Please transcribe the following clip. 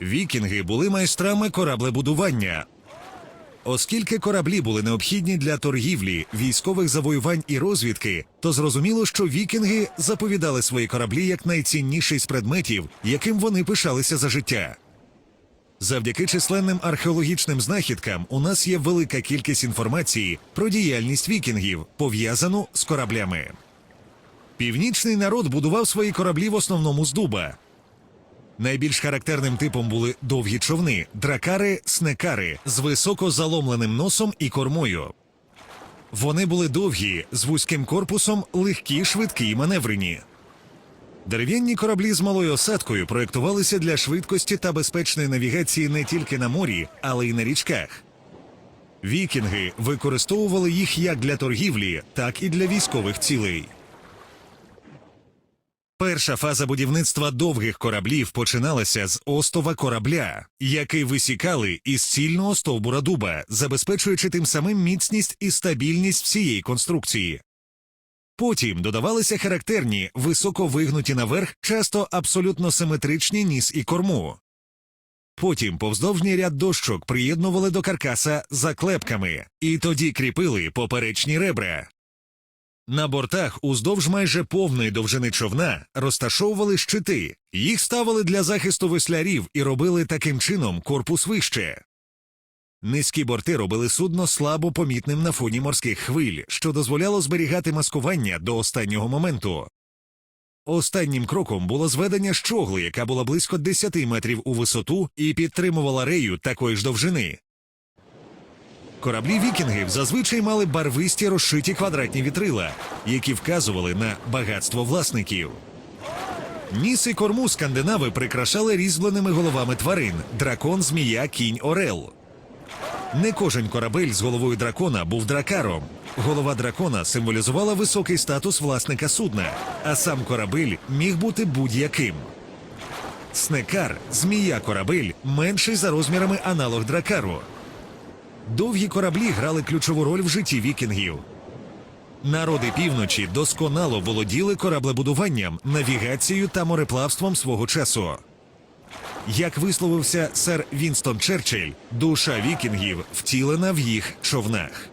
Вікінги були майстрами кораблебудування. Оскільки кораблі були необхідні для торгівлі, військових завоювань і розвідки, то зрозуміло, що вікінги заповідали свої кораблі як найцінніший з предметів, яким вони пишалися за життя. Завдяки численним археологічним знахідкам у нас є велика кількість інформації про діяльність вікінгів, пов'язану з кораблями. Північний народ будував свої кораблі в основному з дуба. Найбільш характерним типом були довгі човни, дракари, снекари з високо заломленим носом і кормою. Вони були довгі, з вузьким корпусом, легкі, швидкі і маневрені. Дерев'яні кораблі з малою осадкою проєктувалися для швидкості та безпечної навігації не тільки на морі, але й на річках. Вікінги використовували їх як для торгівлі, так і для військових цілей. Перша фаза будівництва довгих кораблів починалася з остова корабля, який висікали із цільного стовбура дуба, забезпечуючи тим самим міцність і стабільність всієї конструкції. Потім додавалися характерні, високо вигнуті наверх, часто абсолютно симетричні ніс і корму. Потім повздовжній ряд дощок приєднували до каркаса заклепками, і тоді кріпили поперечні ребра. На бортах уздовж майже повної довжини човна розташовували щити. Їх ставили для захисту веслярів і робили таким чином корпус вище. Низькі борти робили судно слабо помітним на фоні морських хвиль, що дозволяло зберігати маскування до останнього моменту. Останнім кроком було зведення щогли, яка була близько 10 метрів у висоту і підтримувала рею такої ж довжини. Кораблі вікінгів зазвичай мали барвисті розшиті квадратні вітрила, які вказували на багатство власників. Ніс і корму скандинави прикрашали різьбленими головами тварин дракон, змія, кінь, орел. Не кожен корабель з головою дракона був дракаром. Голова дракона символізувала високий статус власника судна, а сам корабель міг бути будь-яким. Снекар, змія корабель, менший за розмірами аналог дракару. Довгі кораблі грали ключову роль в житті вікінгів. Народи півночі досконало володіли кораблебудуванням, навігацією та мореплавством свого часу. Як висловився сер Вінстон Черчилль, душа вікінгів втілена в їх човнах.